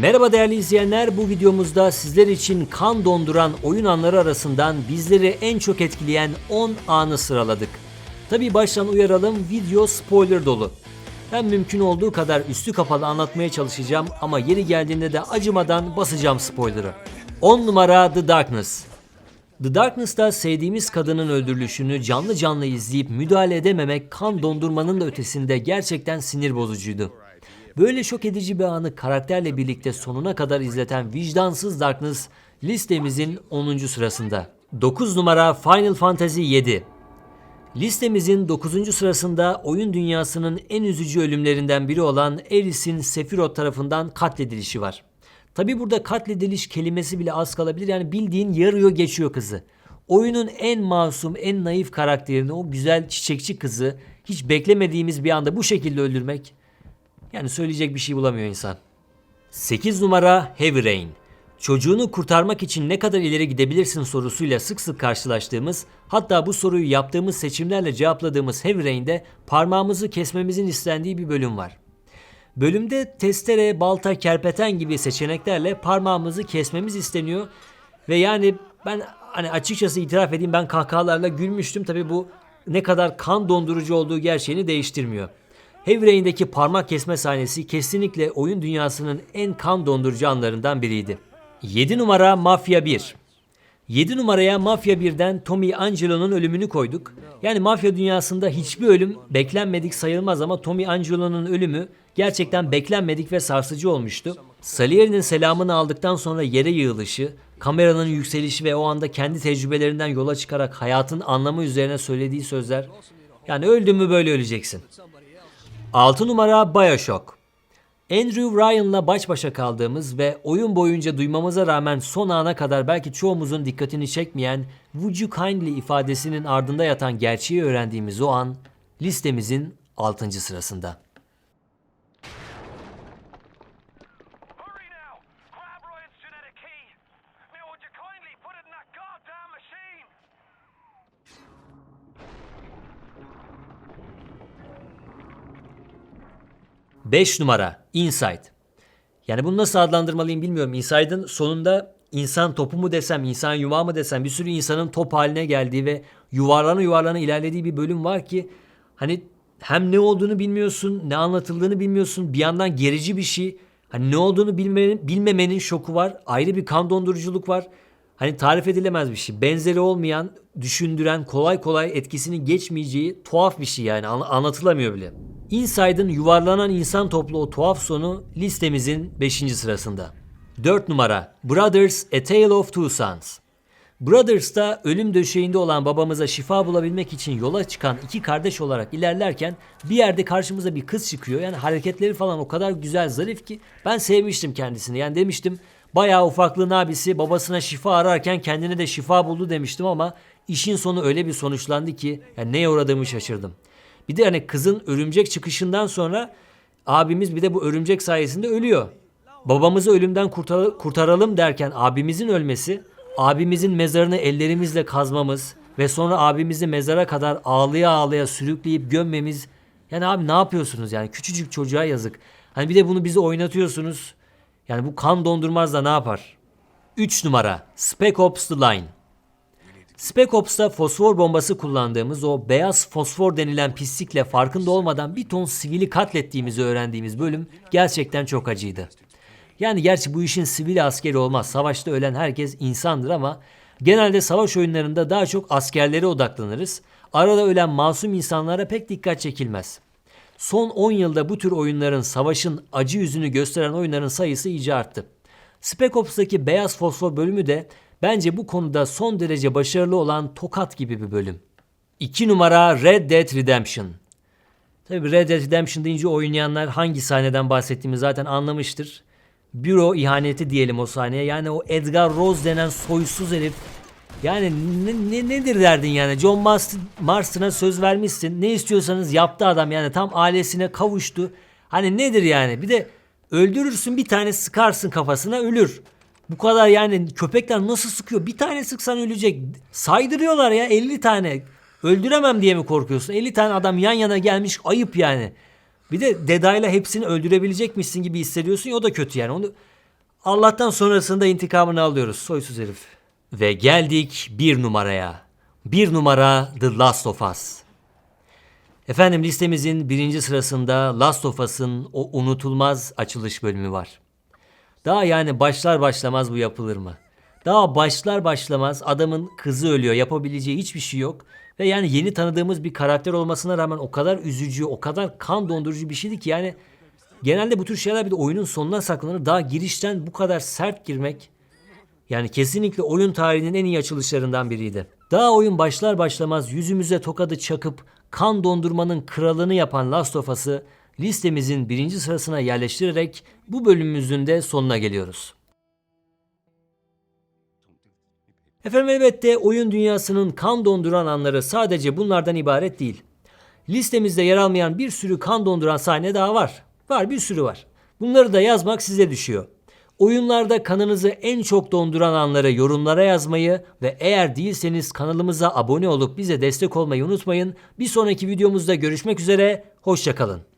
Merhaba değerli izleyenler. Bu videomuzda sizler için kan donduran oyun anları arasından bizleri en çok etkileyen 10 anı sıraladık. Tabii baştan uyaralım video spoiler dolu. Ben mümkün olduğu kadar üstü kapalı anlatmaya çalışacağım ama yeri geldiğinde de acımadan basacağım spoiler'ı. 10 numara The Darkness. The Darkness'ta sevdiğimiz kadının öldürülüşünü canlı canlı izleyip müdahale edememek kan dondurmanın da ötesinde gerçekten sinir bozucuydu. Böyle şok edici bir anı karakterle birlikte sonuna kadar izleten vicdansız Darkness listemizin 10. sırasında. 9 numara Final Fantasy 7. Listemizin 9. sırasında oyun dünyasının en üzücü ölümlerinden biri olan Eris'in Sephiroth tarafından katledilişi var. Tabi burada katlediliş kelimesi bile az kalabilir yani bildiğin yarıyor geçiyor kızı. Oyunun en masum, en naif karakterini o güzel çiçekçi kızı hiç beklemediğimiz bir anda bu şekilde öldürmek yani söyleyecek bir şey bulamıyor insan. 8 numara Heavy Rain. Çocuğunu kurtarmak için ne kadar ileri gidebilirsin sorusuyla sık sık karşılaştığımız, hatta bu soruyu yaptığımız seçimlerle cevapladığımız Heavy Rain'de parmağımızı kesmemizin istendiği bir bölüm var. Bölümde testere, balta, kerpeten gibi seçeneklerle parmağımızı kesmemiz isteniyor ve yani ben hani açıkçası itiraf edeyim ben kahkahalarla gülmüştüm. Tabi bu ne kadar kan dondurucu olduğu gerçeğini değiştirmiyor. Heavy parmak kesme sahnesi kesinlikle oyun dünyasının en kan dondurucu anlarından biriydi. 7 numara Mafya 1. 7 numaraya Mafya 1'den Tommy Angelo'nun ölümünü koyduk. Yani mafya dünyasında hiçbir ölüm beklenmedik sayılmaz ama Tommy Angelo'nun ölümü gerçekten beklenmedik ve sarsıcı olmuştu. Salieri'nin selamını aldıktan sonra yere yığılışı, kameranın yükselişi ve o anda kendi tecrübelerinden yola çıkarak hayatın anlamı üzerine söylediği sözler. Yani öldün mü böyle öleceksin. 6 numara Bioshock. Andrew Ryan'la baş başa kaldığımız ve oyun boyunca duymamıza rağmen son ana kadar belki çoğumuzun dikkatini çekmeyen Would you kindly ifadesinin ardında yatan gerçeği öğrendiğimiz o an listemizin 6. sırasında. 5 numara Inside. Yani bunu nasıl adlandırmalıyım bilmiyorum. Inside'ın sonunda insan topu mu desem, insan yumağı mı desem bir sürü insanın top haline geldiği ve yuvarlana yuvarlana ilerlediği bir bölüm var ki hani hem ne olduğunu bilmiyorsun, ne anlatıldığını bilmiyorsun. Bir yandan gerici bir şey. Hani ne olduğunu bilmenin, bilmemenin şoku var. Ayrı bir kan donduruculuk var. Hani tarif edilemez bir şey. Benzeri olmayan, düşündüren, kolay kolay etkisinin geçmeyeceği tuhaf bir şey yani. An- anlatılamıyor bile. Inside'ın yuvarlanan insan toplu o tuhaf sonu listemizin 5. sırasında. 4 numara Brothers A Tale of Two Sons. Brothers'ta ölüm döşeğinde olan babamıza şifa bulabilmek için yola çıkan iki kardeş olarak ilerlerken bir yerde karşımıza bir kız çıkıyor. Yani hareketleri falan o kadar güzel, zarif ki ben sevmiştim kendisini. Yani demiştim bayağı ufaklığın abisi babasına şifa ararken kendine de şifa buldu demiştim ama işin sonu öyle bir sonuçlandı ki yani neye uğradığımı şaşırdım. Bir de hani kızın örümcek çıkışından sonra abimiz bir de bu örümcek sayesinde ölüyor. Babamızı ölümden kurtar- kurtaralım derken abimizin ölmesi, abimizin mezarını ellerimizle kazmamız ve sonra abimizi mezara kadar ağlaya ağlaya sürükleyip gömmemiz. Yani abi ne yapıyorsunuz yani küçücük çocuğa yazık. Hani bir de bunu bize oynatıyorsunuz. Yani bu kan dondurmaz da ne yapar? 3 numara Spec Ops The Line. Spec Ops'ta fosfor bombası kullandığımız o beyaz fosfor denilen pislikle farkında olmadan bir ton sivili katlettiğimizi öğrendiğimiz bölüm gerçekten çok acıydı. Yani gerçi bu işin sivil askeri olmaz. Savaşta ölen herkes insandır ama genelde savaş oyunlarında daha çok askerlere odaklanırız. Arada ölen masum insanlara pek dikkat çekilmez. Son 10 yılda bu tür oyunların savaşın acı yüzünü gösteren oyunların sayısı iyice arttı. Spec Ops'taki beyaz fosfor bölümü de bence bu konuda son derece başarılı olan Tokat gibi bir bölüm. 2 numara Red Dead Redemption. Tabii Red Dead Redemption deyince oynayanlar hangi sahneden bahsettiğimi zaten anlamıştır. Büro ihaneti diyelim o sahneye. Yani o Edgar Rose denen soysuz herif. Yani ne, ne- nedir derdin yani? John Marston, Marston'a söz vermişsin. Ne istiyorsanız yaptı adam yani. Tam ailesine kavuştu. Hani nedir yani? Bir de öldürürsün bir tane sıkarsın kafasına ölür. Bu kadar yani köpekler nasıl sıkıyor? Bir tane sıksan ölecek. Saydırıyorlar ya 50 tane. Öldüremem diye mi korkuyorsun? 50 tane adam yan yana gelmiş ayıp yani. Bir de dedayla hepsini öldürebilecekmişsin gibi hissediyorsun ya o da kötü yani. Onu Allah'tan sonrasında intikamını alıyoruz soysuz herif. Ve geldik bir numaraya. Bir numara The Last of Us. Efendim listemizin birinci sırasında Last of Us'ın o unutulmaz açılış bölümü var. Daha yani başlar başlamaz bu yapılır mı? Daha başlar başlamaz adamın kızı ölüyor. Yapabileceği hiçbir şey yok. Ve yani yeni tanıdığımız bir karakter olmasına rağmen o kadar üzücü, o kadar kan dondurucu bir şeydi ki yani genelde bu tür şeyler bir de oyunun sonuna saklanır. Daha girişten bu kadar sert girmek yani kesinlikle oyun tarihinin en iyi açılışlarından biriydi. Daha oyun başlar başlamaz yüzümüze tokadı çakıp kan dondurmanın kralını yapan Last of Us'ı listemizin birinci sırasına yerleştirerek bu bölümümüzün de sonuna geliyoruz. Efendim elbette oyun dünyasının kan donduran anları sadece bunlardan ibaret değil. Listemizde yer almayan bir sürü kan donduran sahne daha var. Var bir sürü var. Bunları da yazmak size düşüyor. Oyunlarda kanınızı en çok donduran anları yorumlara yazmayı ve eğer değilseniz kanalımıza abone olup bize destek olmayı unutmayın. Bir sonraki videomuzda görüşmek üzere, hoşçakalın.